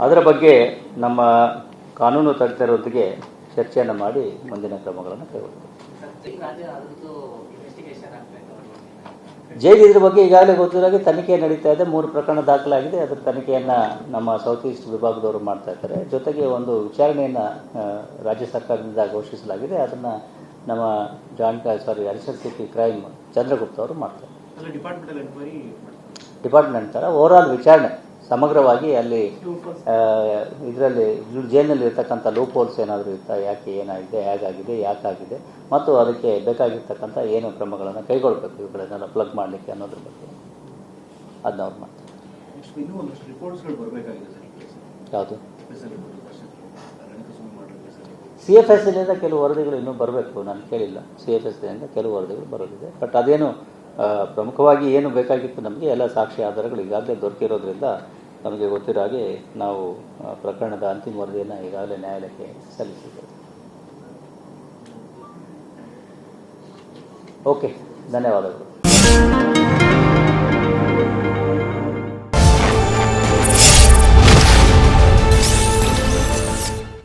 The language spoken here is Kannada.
ಅದರ ಬಗ್ಗೆ ನಮ್ಮ ಕಾನೂನು ತಜ್ಞರೊಂದಿಗೆ ಚರ್ಚೆಯನ್ನು ಮಾಡಿ ಮುಂದಿನ ಕ್ರಮಗಳನ್ನು ಕೈಗೊಳ್ಳುತ್ತೇವೆ. ಜೈಲು ಇದ್ರ ಬಗ್ಗೆ ಈಗಾಗಲೇ ಗೊತ್ತಿರೋಗೆ ತನಿಖೆ ನಡೀತಾ ಇದೆ. ಮೂರು ಪ್ರಕರಣ ದಾಖಲಾಗಿದೆ. ಅದರ ತನಿಖೆಯನ್ನು ನಮ್ಮ ಸೌತ್ ಈಸ್ಟ್ ವಿಭಾಗದವರು ಮಾಡ್ತಾ ಇದ್ದಾರೆ. ಜೊತೆಗೆ ಒಂದು ವಿಚಾರಣೆಯನ್ನು ರಾಜ್ಯ ಸರ್ಕಾರದಿಂದ ಘೋಷಿಸಲಾಗಿದೆ. ಅದನ್ನು ನಮ್ಮ ಜಾಯಿಂಟ್ ಸಾರಿ ಅರಿಸರ್ ಸಿಟಿ ಕ್ರೈಮ್ ಚಂದ್ರಗುಪ್ತ ಅವರು ಮಾಡ್ತಾರೆ. ಡಿಪಾರ್ಟ್ಮೆಂಟ್ ಥರ ಓವರಾಲ್ ವಿಚಾರಣೆ. ಸಮಗ್ರವಾಗಿ ಅಲ್ಲಿ ಇದರಲ್ಲಿ ಜೈಲಿನಲ್ಲಿ ಇರ್ತಕ್ಕಂಥ ಲೋ ಹೋಲ್ಸ್ ಏನಾದರೂ ಇರ್ತಾ ಯಾಕೆ ಏನಾಗಿದೆ? ಹೇಗಾಗಿದೆ? ಯಾಕಾಗಿದೆ? ಮತ್ತು ಅದಕ್ಕೆ ಬೇಕಾಗಿರ್ತಕ್ಕಂಥ ಏನು ಕ್ರಮಗಳನ್ನು ಕೈಗೊಳ್ಬೇಕು ಇವುಗಳನ್ನೆಲ್ಲ ಪ್ಲಗ್ ಮಾಡಲಿಕ್ಕೆ ಅನ್ನೋದ್ರ ಬಗ್ಗೆ. ಅದನ್ನ ಅವ್ರು ಮಾಡ್ತಾರೆ. ಯಾವುದು? ಸಿ ಎಫ್ ಎಸ್ ಎಲ್ಲಿಂದ ಕೆಲವು ವರದಿಗಳು ಇನ್ನೂ ಬರಬೇಕು. ನಾನು ಕೇಳಿಲ್ಲ. ಸಿ ಎಫ್ ಎಸ್ ಇಂದ ಕೆಲವು ವರದಿಗಳು ಬರೋದಿದೆ. ಬಟ್ ಅದೇನು ಪ್ರಮುಖವಾಗಿ ಏನು ಬೇಕಾಗಿತ್ತು ನಮಗೆ? ಎಲ್ಲ ಸಾಕ್ಷಿ ಆಧಾರಗಳು ಈಗಾಗಲೇ ದೊರಕಿರೋದ್ರಿಂದ ನಮಗೆ ಗೊತ್ತಿರೋ ಹಾಗೆ ನಾವು ಪ್ರಕರಣದ ಅಂತಿಮ ವರದಿಯನ್ನು ಈಗಾಗಲೇ ನ್ಯಾಯಾಲಯಕ್ಕೆ ಸಲ್ಲಿಸಿದ್ದೇವೆ. ಓಕೆ ಧನ್ಯವಾದಗಳು.